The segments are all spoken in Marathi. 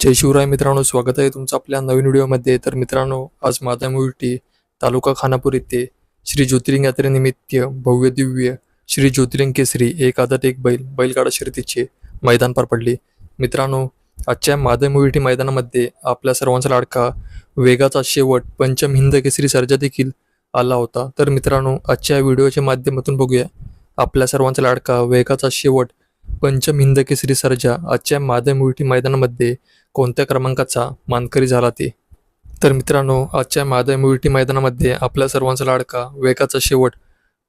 जय शिवराय मित्रांनो स्वागत आहे तुमचं आपल्या नवीन व्हिडिओमध्ये. तर मित्रांनो आज मादा मुलटी तालुका खानापूर येथे श्री ज्योतिर्लिंग यात्रेनिमित्त भव्य दिव्य श्री ज्योतिर्लिंग केसरी एक आदत एक बैल बैलगाडा शर्यतीचे मैदान पार पडले. मित्रांनो आजच्या मादा मुलटी मैदानामध्ये आपल्या सर्वांचा लाडका वेगाचा शेवट पंचम हिंद केसरी सर्जा देखील आला होता. तर मित्रांनो आजच्या व्हिडिओच्या माध्यमातून बघूया. आपल्या सर्वांचा लाडका वेगाचा शेवट पंचम हिंद केसरी सर्जा आजच्या मादा मुलटी मैदानामध्ये कोणत्या क्रमांकाचा मानकरी झाला ते? तर मित्रांनो आजच्या मादय मुलटी मैदानामध्ये आपल्या सर्वांचा लाडका वेगाचा शेवट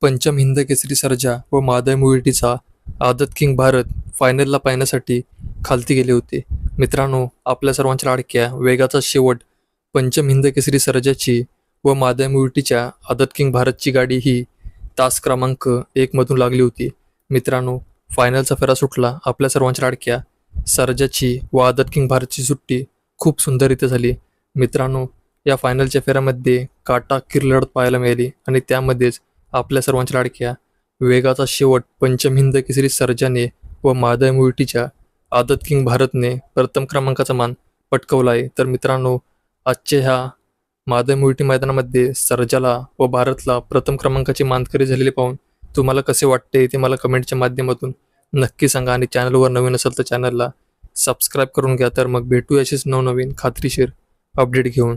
पंचम हिंद केसरी सर्जा व मादय मुलटीचा आदत किंग भारत फायनलला पाहण्यासाठी खालती गेले होते. मित्रांनो आपल्या सर्वांच्या लाडक्या वेगाचा शेवट पंचम हिंद केसरी सर्जाची व मादय मुलटीच्या आदत किंग भारतची गाडी ही तास क्रमांक एकमधून लागली होती. मित्रांनो फायनलचा फेरा सुटला आपल्या सर्वांच्या लाडक्या सर्जाची व आदत किंग भारतची सुट्टी खूप सुंदररीत्या झाली. मित्रांनो या फायनलच्या फेऱ्यामध्ये काटा किरलढत पाहायला मिळाली आणि त्यामध्येच आपल्या सर्वांच्या लाडक्या वेगाचा शेवट पंचमहिंद केसरी सर्जाने व मादय मुळटीच्या आदत किंग भारतने प्रथम क्रमांकाचा मान पटकवला आहे. तर मित्रांनो आजच्या ह्या मादय मुलटी मैदानामध्ये सर्जाला व भारतला प्रथम क्रमांकाची मानकरी झालेली पाहून तुम्हाला कसे वाटते ते मला कमेंटच्या माध्यमातून नक्की सांगा आणि चॅनलवर नवीन असेल तर चॅनलला सबस्क्राईब करून घ्या तर मग भेटू अशीच नवनवीन खात्रीशीर अपडेट घेऊन.